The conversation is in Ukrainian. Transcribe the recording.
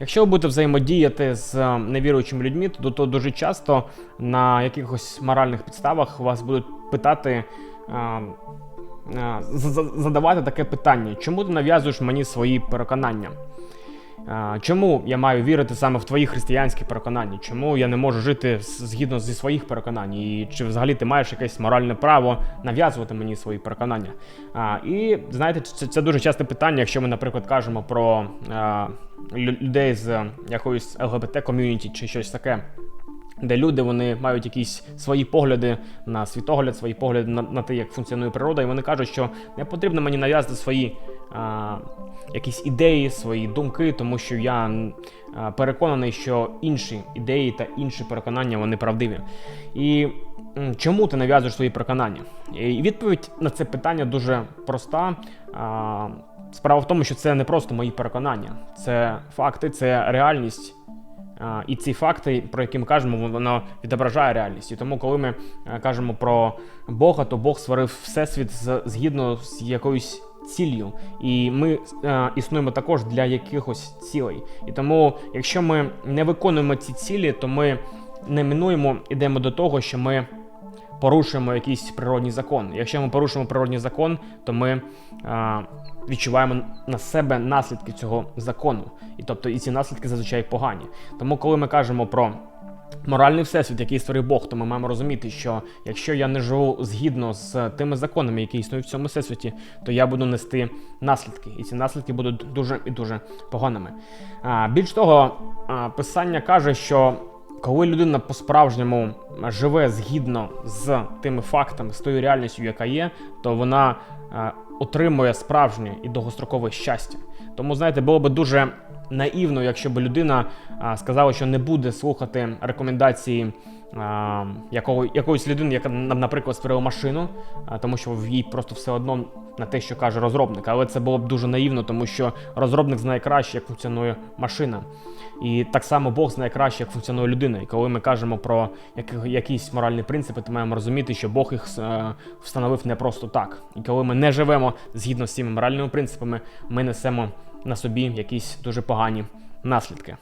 Якщо ви будете взаємодіяти з е, невіруючими людьми, то, то дуже часто на якихось моральних підставах вас будуть питати. е, е, Задавати таке питання, чому ти нав'язуєш мені свої переконання? Е, Чому я маю вірити саме в твої християнські переконання? Чому я не можу жити згідно зі своїх переконань? І чи взагалі ти маєш якесь моральне право нав'язувати мені свої переконання? І знаєте, це, це дуже часте питання, якщо ми, наприклад, кажемо про людей з якоїсь ЛГБТ ком'юніті чи щось таке. Де люди вони мають якісь свої погляди на світогляд, свої погляди на, на те, як функціонує природа, і вони кажуть, що не потрібно мені нав'язати свої а, якісь ідеї, свої думки, тому що я переконаний, що інші ідеї та інші переконання вони правдиві. І чому ти нав'язуєш свої переконання? І відповідь на це питання дуже проста. А, справа в тому, що це не просто мої переконання, це факти, це реальність. І ці факти, про які ми кажемо, воно відображає реальність. І тому, коли ми е, кажемо про Бога, то Бог створив всесвіт згідно з якоюсь ціллю. І ми е, існуємо також для якихось цілей. І тому, якщо ми не виконуємо ці цілі, то ми неминуємо йдемо до того, що ми порушуємо якийсь природній закон. Якщо ми порушуємо природній закон, то ми а, відчуваємо на себе наслідки цього закону. І тобто і ці наслідки зазвичай погані. Тому, коли ми кажемо про моральний всесвіт, який створив Бог, то ми маємо розуміти, що якщо я не живу згідно з тими законами, які існують в цьому всесвіті, то я буду нести наслідки, і ці наслідки будуть дуже і дуже поганими. А, більш того, писання каже, що коли людина по-справжньому живе згідно з тими фактами, з тою реальністю, яка є, то вона отримує справжнє і довгострокове щастя. Тому, знаєте, було би дуже наївно, якщо б людина сказала, що не буде слухати рекомендації якого, якоїсь людини, яка, наприклад, створила машину, тому що в їй просто все одно на те, що каже розробник. Але це було б дуже наївно, тому що розробник знає краще, як функціонує машина. І так само Бог знає краще, як функціонує людина. І коли ми кажемо про які, якісь моральні принципи, то маємо розуміти, що Бог їх е, встановив не просто так. І коли ми не живемо згідно з цими моральними принципами, ми несемо на собі якісь дуже погані наслідки.